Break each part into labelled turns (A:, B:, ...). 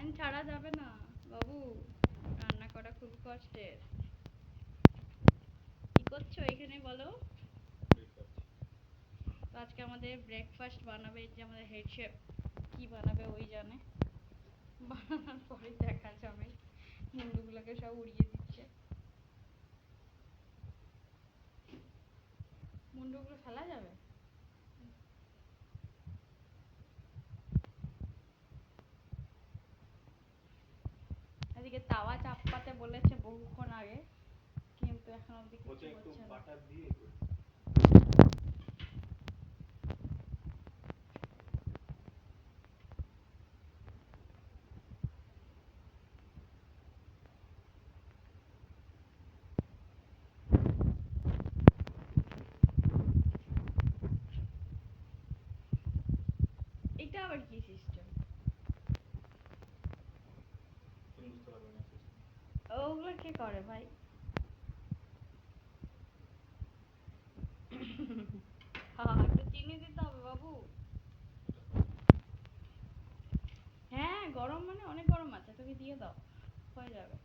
A: Fan ছাড়া যাবে না। বাবু, রান্না করা খুব কষ্টের। কি করছ এখানে বলো? তো আজকে আমাদের ব্রেকফাস্ট বানাবে যে আমাদের হেড শেফ কি বানাবে ওই জানে। বানানোর পরে দেখা যাবে মুন্ডুগুলোকে সব উড়িয়ে দিচ্ছে। মুন্ডুগুলো ফেলা যাবে? এদিকে তাওয়া চাপাতে বলেছে বহুক্ষণ আগে। কিন্তু এখন অবধি কিছু হচ্ছে না। এটা আবার কি সিস্টেম কে করে ভাই? হ্যাঁ একটু চিনি দিতে হবে বাবু। হ্যাঁ গরম মানে অনেক গরম আছে তুমি দিয়ে দাও হয়ে যাবে।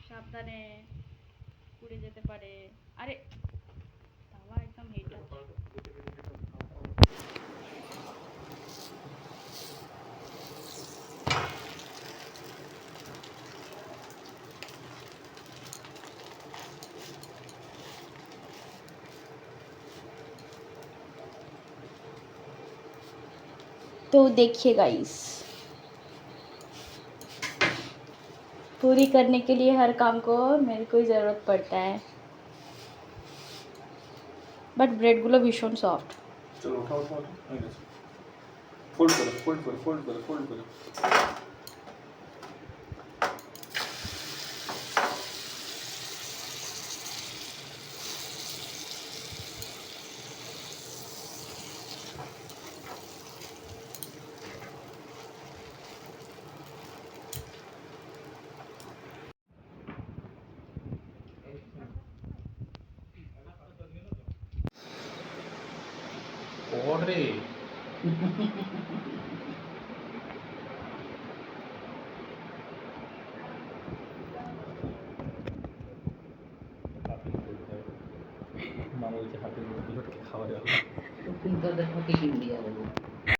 A: সাবধানে পুড়ে যেতে পারে। আরে
B: तो देखिए गाइस पूरी करने के लिए हर काम को मेरे को ही ज़रूरत पड़ता है বাট ব্রেডগুলো ভীষণ সফট
C: চলো উঠাও উঠাও উঠাও হয়ে গেছে ফোল্ড করো ফোল্ড করো ফোল্ড করো ফোল্ড করো ওরে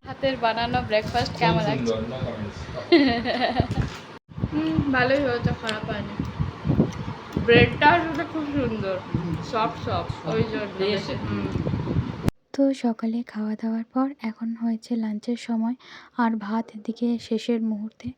C: হাতের
A: বানানো ব্রেকফাস্ট কেমন লাগছে? হুম ভালোই হয়েছে খারাপ হয়নি। ব্রেডটা আসলে খুব সুন্দর সফট সফট ওই জন্য। হুম।
B: তো সকালে খাওয়া দাওয়ার পর এখন হয়েছে লাঞ্চের সময় আর ভাত দিকে শেষের মুহূর্তে।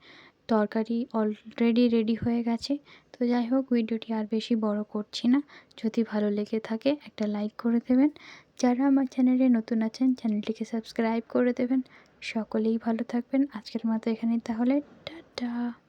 B: তরকারি অলরেডি রেডি হয়ে গেছে। তো যাই হোক, ভিডিওটি আর বেশি বড় করছি না। যদি ভালো লেগে থাকে, একটা লাইক করে দেবেন। যারা আমার চ্যানেলে নতুন আছেন চ্যানেলটিকে সাবস্ক্রাইব করে দেবেন। সকলেই ভালো থাকবেন। আজকের মতো এখানেই তাহলে। টাটা!